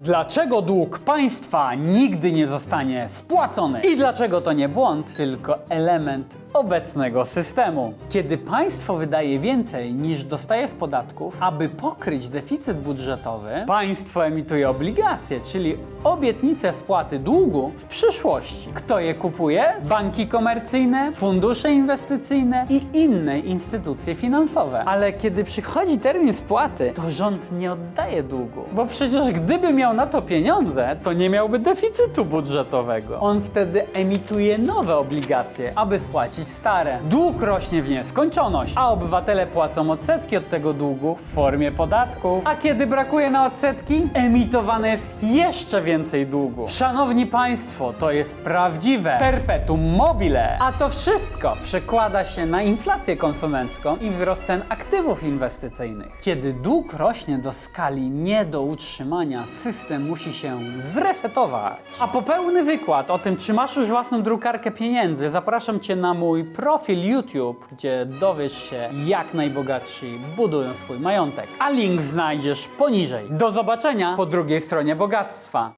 Dlaczego dług państwa nigdy nie zostanie spłacony? I dlaczego to nie błąd, tylko element obecnego systemu? Kiedy państwo wydaje więcej niż dostaje z podatków, aby pokryć deficyt budżetowy, państwo emituje obligacje, czyli obietnice spłaty długu w przyszłości. Kto je kupuje? Banki komercyjne, fundusze inwestycyjne i inne instytucje finansowe. Ale kiedy przychodzi termin spłaty, to rząd nie oddaje długu. Bo przecież gdyby miał na to pieniądze, to nie miałby deficytu budżetowego. On wtedy emituje nowe obligacje, aby spłacić stare. Dług rośnie w nieskończoność, a obywatele płacą odsetki od tego długu w formie podatków. A kiedy brakuje na odsetki, emitowane jest jeszcze więcej długu. Szanowni Państwo, to jest prawdziwe perpetuum mobile. A to wszystko przekłada się na inflację konsumencką i wzrost cen aktywów inwestycyjnych. Kiedy dług rośnie do skali nie do utrzymania, system musi się zresetować. A po pełny wykład o tym, czy masz już własną drukarkę pieniędzy, zapraszam Cię na mój profil YouTube, gdzie dowiesz się, jak najbogatsi budują swój majątek. A link znajdziesz poniżej. Do zobaczenia po drugiej stronie bogactwa.